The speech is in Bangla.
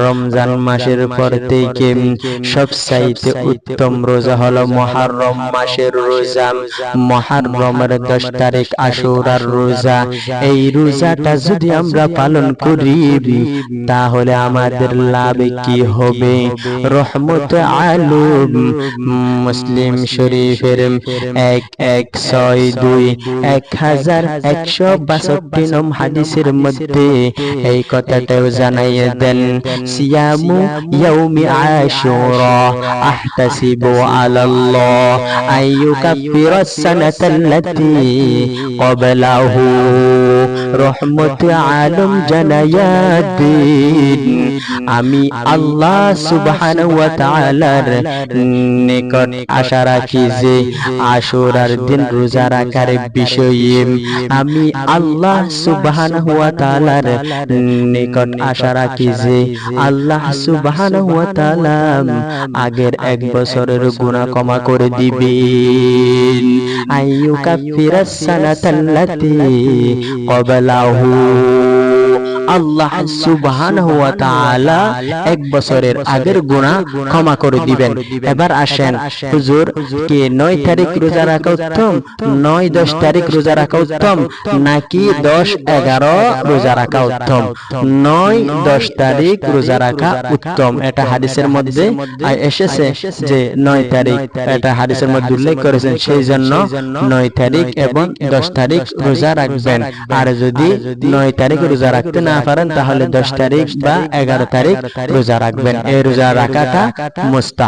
রমজান মাসের পর থেকে সবচাইতে উত্তম রোজা হলো মহারম মাসের রোজা। মহারমের দশ তারিখ আশুরার রোজা। এই রোজাটা যদি আমরা পালন করি তাহলে আমাদের লাভ কি হবে? রহমত আলম মুসলিম শরীফের এক এক ছয় দুই এক হাজার একশো বাষট্টি নম হাদিসের মধ্যে এই কথাটাও জানাইয়ে দেন। সিয়ামু ইয়াউমি আশুরা আহতাসিবু আলাল্লাহ আইয়ুকাফিরা সানাতাল্লাতী ক্বাবলাহু রহমত আলম জানায়াদিন আমি আল্লাহ সুবহানাহু ওয়া তাআলার নিকট আশা রাখি যে আশুরার দিন রোজা রাখার বিষয়ে আমি আল্লাহ সুবহানাহু ওয়া তাআলার নিকট আশা রাখি যে আল্লাহ সুবহানাহু ওয়া তাআলা আগের এক বছরের গুনাহ ক্ষমা করে দিবেন। আইয়ুকাফিরাস সানাতাল্লাতি ক্বাবলাহু আল্লাহ সুবহানাহু ওয়া তাআলা এক বছরের আগের গুনাহ ক্ষমা করে দিবেন। এবার আসেন হুজুর কি 9 তারিখ রোজা রাখা উত্তম? 9 10 তারিখ রোজা রাখা উত্তম? নাকি 10 11 রোজা রাখা উত্তম? 9 10 তারিখ রোজা রাখা উত্তম। এটা হাদিসের মধ্যে এসেছে যে 9 তারিখ। এটা হাদিসের মধ্যে উল্লেখ করেছেন সেই জন্য 9 তারিখ এবং 10 তারিখ রোজা রাখবেন। আর যদি 9 তারিখ রোজা রাখতে না পারেন তাহলে দশ তারিখ বা এগারো তারিখ রোজা রাখবেন। এই রোজা রাখাটা মুস্তা